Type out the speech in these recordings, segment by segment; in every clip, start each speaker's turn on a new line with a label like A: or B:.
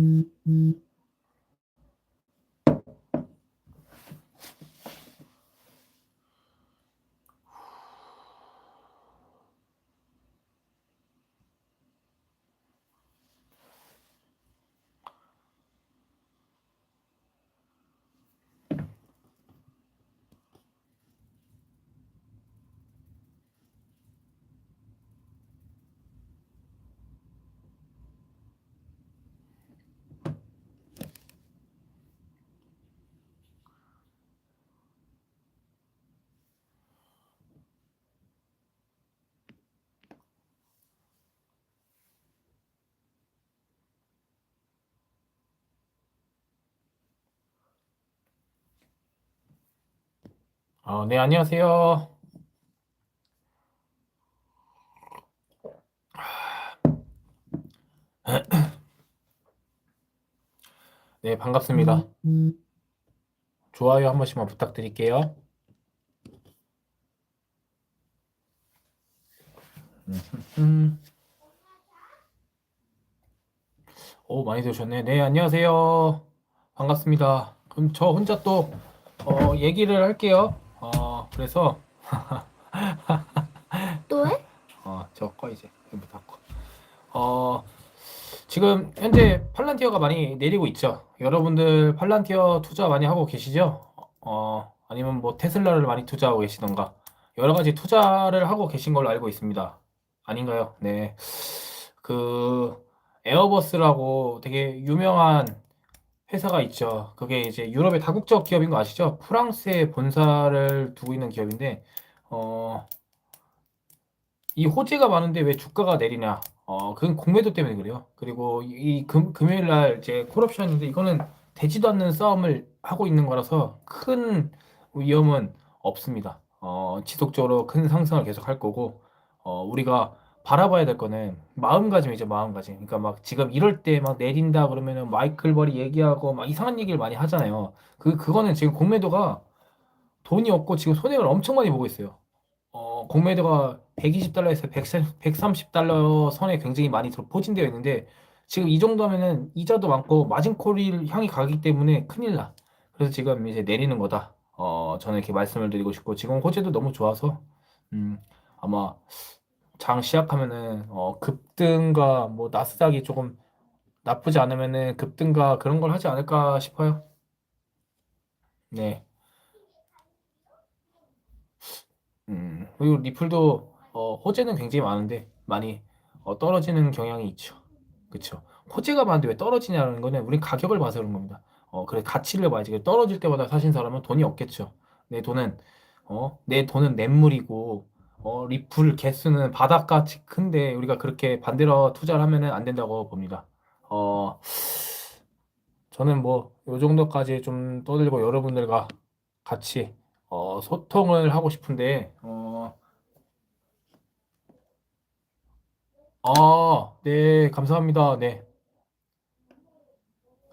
A: Mm-hmm. 어, 네, 안녕하세요. 네, 반갑습니다. 좋아요 한 번씩만 부탁드릴게요. 음. 오, 많이 들으셨네. 네, 안녕하세요. 반갑습니다. 그럼 저 혼자 또 어, 얘기를 할게요. 어, 그래서
B: 또 해?
A: 어, 저꺼 이제 닫고. 어, 지금 현재 팔란티어가 많이 내리고 있죠. 여러분들 팔란티어 투자 많이 하고 계시죠? 어, 아니면 뭐 테슬라를 많이 투자하고 계시던가 여러 가지 투자를 하고 계신 걸로 알고 있습니다. 아닌가요? 네. 그 에어버스라고 되게 유명한 회사가 있죠. 그게 이제 유럽의 다국적 기업인 거 아시죠? 프랑스에 본사를 두고 있는 기업인데 어, 이 호재가 많은데 왜 주가가 내리냐? 어, 그건 공매도 때문에 그래요. 그리고 이 금, 금요일 날 이제 콜옵션인데 이거는 되지도 않는 싸움을 하고 있는 거라서 큰 위험은 없습니다. 어, 지속적으로 큰 상승을 계속 할 거고, 어, 우리가 바라봐야 될 거는 마음가짐이죠, 마음가짐. 그러니까 막 지금 이럴 때 막 내린다 그러면은 마이클 버리 얘기하고 막 이상한 얘기를 많이 하잖아요. 그, 그거는 지금 공매도가 돈이 없고 지금 손해를 엄청 많이 보고 있어요. 어, 공매도가 120달러에서 130달러 선에 굉장히 많이 포진되어 있는데 지금 이 정도면은 이자도 많고 마진콜이 향이 가기 때문에 큰일 나. 그래서 지금 이제 내리는 거다. 어, 저는 이렇게 말씀을 드리고 싶고 지금 호재도 너무 좋아서 음, 아마 장 시작하면은 어, 급등과 뭐 나스닥이 조금 나쁘지 않으면은 급등과 그런 걸 하지 않을까 싶어요. 네. 음, 그리고 리플도 어, 호재는 굉장히 많은데 많이 어, 떨어지는 경향이 있죠. 그쵸? 호재가 많은데 왜 떨어지냐는 거는 우린 가격을 봐서 그런 겁니다. 어, 그래 가치를 봐야지. 떨어질 때마다 사신 사람은 돈이 없겠죠. 내 돈은 어, 내 돈은 냇물이고 어, 리플 개수는 바닷같이 큰데 우리가 그렇게 반대로 투자를 하면은 안 된다고 봅니다. 어, 저는 뭐 요 정도까지 좀 떠들고 여러분들과 같이 어, 소통을 하고 싶은데, 어, 아, 네, 감사합니다. 네.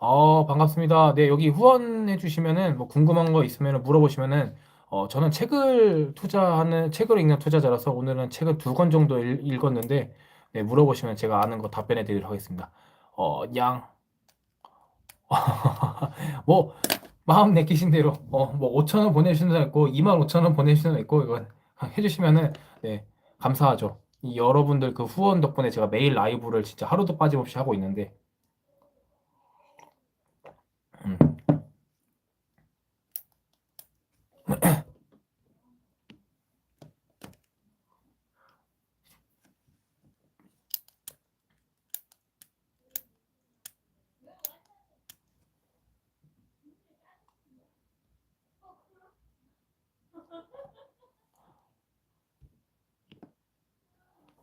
A: 어, 반갑습니다. 네, 여기 후원해 주시면은 뭐 궁금한 거 있으면 물어보시면은 어, 저는 책을 투자하는 책을 읽는 투자자라서 오늘은 책을 두 권 정도 읽, 읽었는데 네, 물어보시면 제가 아는 거 답변해 드리도록 하겠습니다. 어, 양. 뭐 마음 내키신 대로 어, 뭐 5천 원 보내주시는 사람 있고 2만 5천 원 보내주시는 사람 있고 이건 해주시면은 네 감사하죠. 이 여러분들 그 후원 덕분에 제가 매일 라이브를 진짜 하루도 빠짐없이 하고 있는데 음.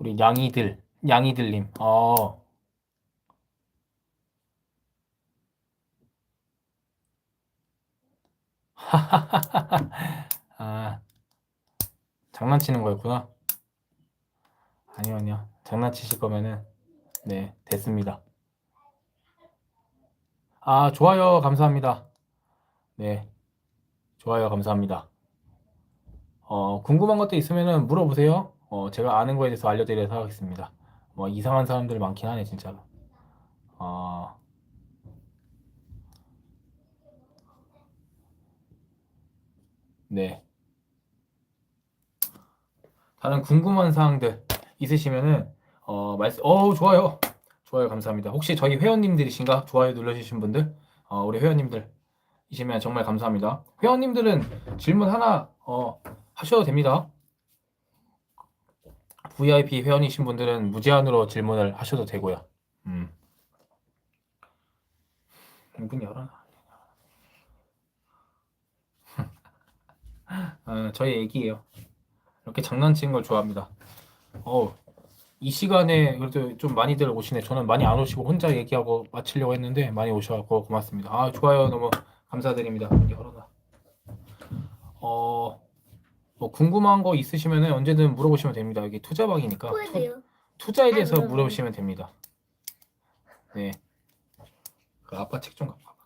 A: 우리 양이들 양이들님 어 아, 장난치는 거였구나. 아니요, 아니요. 장난치실 거면은, 네, 됐습니다. 아, 좋아요. 감사합니다. 네, 좋아요. 감사합니다. 어, 궁금한 것도 있으면은 물어보세요. 어, 제가 아는 거에 대해서 알려드려서 하겠습니다. 뭐 이상한 사람들 많긴 하네 진짜로. 어... 네. 다른 궁금한 사항들 있으시면은 어 말씀 어 좋아요. 좋아요 감사합니다. 혹시 저희 회원님들이신가? 좋아요 눌러주신 분들? 어, 우리 회원님들이시면 정말 감사합니다. 회원님들은 질문 하나 어 하셔도 됩니다. VIP 회원이신 분들은 무제한으로 질문을 하셔도 되고요 음 문 열어놔 아, 저희 애기예요 이렇게 장난치는 걸 좋아합니다 어, 이 시간에 그래도 좀 많이들 오시네. 저는 많이 안 오시고 혼자 얘기하고 마치려고 했는데 많이 오셔서 고맙습니다. 아, 좋아요. 너무 감사드립니다. 열어놔. 어, 뭐 궁금한 거 있으시면 언제든 물어보시면 됩니다. 여기 투자방이니까 투. 투자에 대해서. 물어보시면 됩니다. 네. 그 아빠 책 좀 갖고 와봐.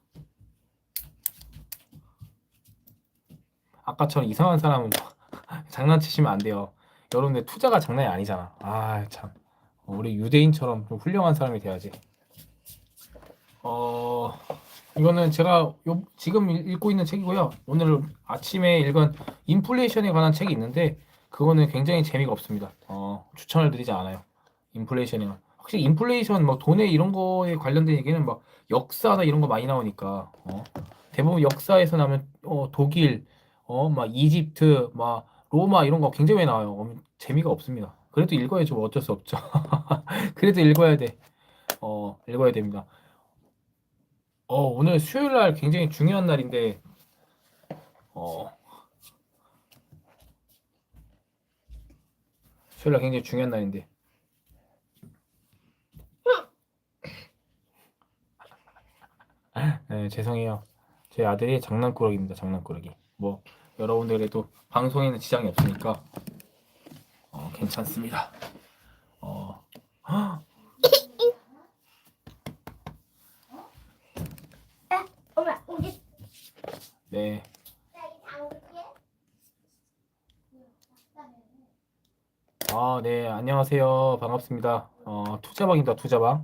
A: 아까처럼 이상한 사람은 장난치시면 안 돼요. 여러분들 투자가 장난이 아니잖아. 아, 참. 우리 유대인처럼 좀 훌륭한 사람이 돼야지. 어, 이거는 제가 요, 지금 읽- 읽고 있는 책이고요. 오늘 아침에 읽은 인플레이션에 관한 책이 있는데 그거는 굉장히 재미가 없습니다. 어, 추천을 드리지 않아요. 인플레이션이 확실히 인플레이션 뭐 돈에 이런 거에 관련된 얘기는 막 역사나 이런 거 많이 나오니까 어, 대부분 역사에서 나면 어, 독일 어, 막 이집트 막 로마 이런 거 굉장히 많이 나와요. 어, 재미가 없습니다. 그래도 읽어야죠. 뭐 어쩔 수 없죠. 그래도 읽어야 돼. 어, 읽어야 됩니다. 어, 오늘 수요일 날 굉장히 중요한 날인데 어, 수요일 날 굉장히 중요한 날인데 네, 죄송해요. 제 아들이 장난꾸러기입니다. 장난꾸러기. 뭐 여러분들에도 방송에는 지장이 없으니까 어, 괜찮습니다. 어,
B: 엄마, 우리
A: 네. 아, 네. 안녕하세요. 반갑습니다. 어, 투자방입니다. 투자방.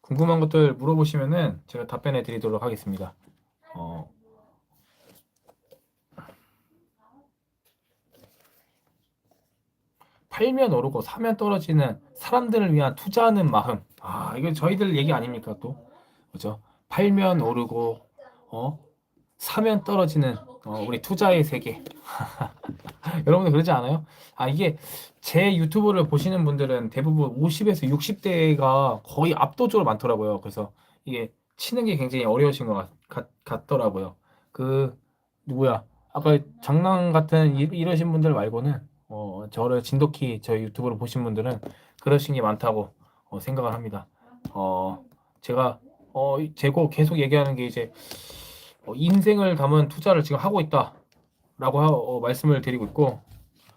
A: 궁금한 것들 물어보시면은 제가 답변해 드리도록 하겠습니다. 어, 팔면 오르고 사면 떨어지는 사람들을 위한 투자하는 마음. 아, 이거 저희들 얘기 아닙니까 또? 그죠? 팔면 오르고 어? 사면 떨어지는 어, 우리 투자의 세계. 여러분들 그러지 않아요? 아, 이게 제 유튜브를 보시는 분들은 대부분 50에서 60대가 거의 압도적으로 많더라고요. 그래서 이게 치는 게 굉장히 어려우신 것 같, 같, 같더라고요. 그 누구야? 아까 장난 같은 이, 이러신 분들 말고는 어, 저를 진돗기 저희 유튜브를 보신 분들은 그러신 게 많다고 어, 생각을 합니다. 어, 제가 어, 제고 계속 얘기하는 게 이제 어, 인생을 담은 투자를 지금 하고 있다라고 하- 어, 말씀을 드리고 있고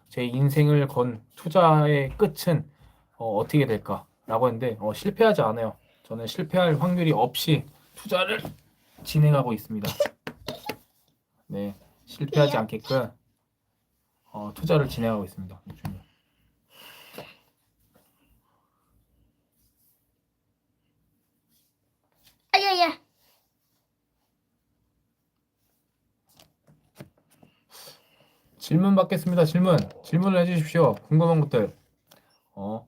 A: 제 인생을 건 투자의 끝은 어, 어떻게 될까라고 했는데 어, 실패하지 않아요. 저는 실패할 확률이 없이 투자를 진행하고 있습니다. 네, 실패하지 않게끔 어, 투자를 진행하고 있습니다. 요즘에.
B: 아야야.
A: 질문 받겠습니다. 질문. 질문을 해주십시오. 궁금한 것들. 어,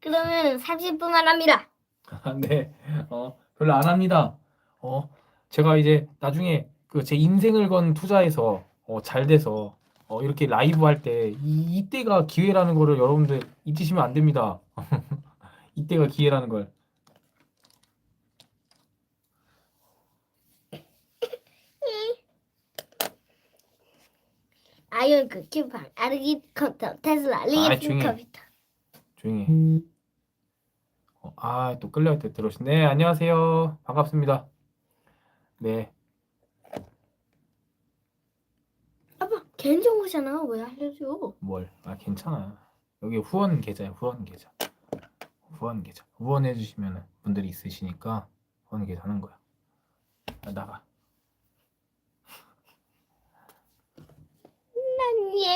B: 그러면 30분만 합니다.
A: 네. 어, 별로 안 합니다. 어, 제가 이제 나중에 그 제 인생을 건 투자에서 어, 잘 돼서 어, 이렇게 라이브 할 때 이, 이때가 기회라는 거를 여러분들 잊으시면 안 됩니다. 이때가 기회라는 걸.
B: 아이언 그 큐팡, 아르기 컴퓨터, 테슬라, 리게스
A: 조용히 해.
B: 컴퓨터.
A: 조용히 해. 어, 아, 또 끌려갈 때 들어오신. 네, 안녕하세요. 반갑습니다. 네.
B: 아빠 개인정보잖아. 왜 알려줘?
A: 뭘? 아, 괜찮아. 여기 후원 계좌야, 후원 계좌. 후원 계좌. 후원해 주시면 분들이 있으시니까 후원 계좌 하는 거야. 아, 나가.
B: 난 예.